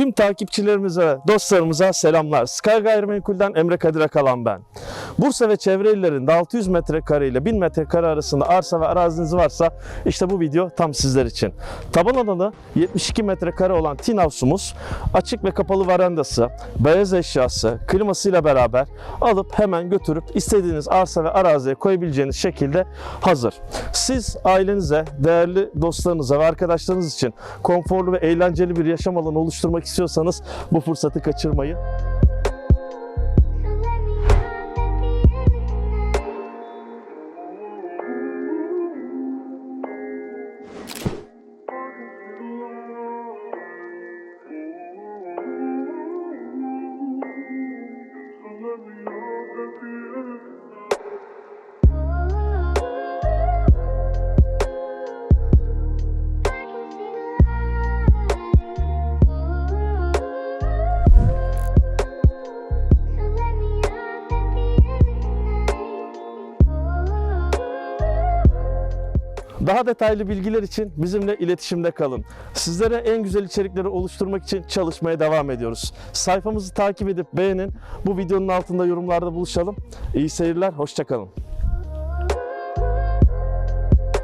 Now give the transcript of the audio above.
Tüm takipçilerimize, dostlarımıza selamlar. Sky Gayrimenkul'den Emre Kadir Akalan ben. Bursa ve çevre illerinde 600 metrekare ile 1000 metrekare arasında arsa ve araziniz varsa işte bu video tam sizler için. Taban alanı 72 metrekare olan tin house'umuz açık ve kapalı verandası, beyaz eşyası, klimasıyla beraber alıp hemen götürüp istediğiniz arsa ve araziye koyabileceğiniz şekilde hazır. Siz ailenize, değerli dostlarınıza ve arkadaşlarınız için konforlu ve eğlenceli bir yaşam alanı oluşturmak istiyorsanız bu fırsatı kaçırmayın. Daha detaylı bilgiler için bizimle iletişimde kalın. Sizlere en güzel içerikleri oluşturmak için çalışmaya devam ediyoruz. Sayfamızı takip edip beğenin. Bu videonun altında yorumlarda buluşalım. İyi seyirler, hoşçakalın.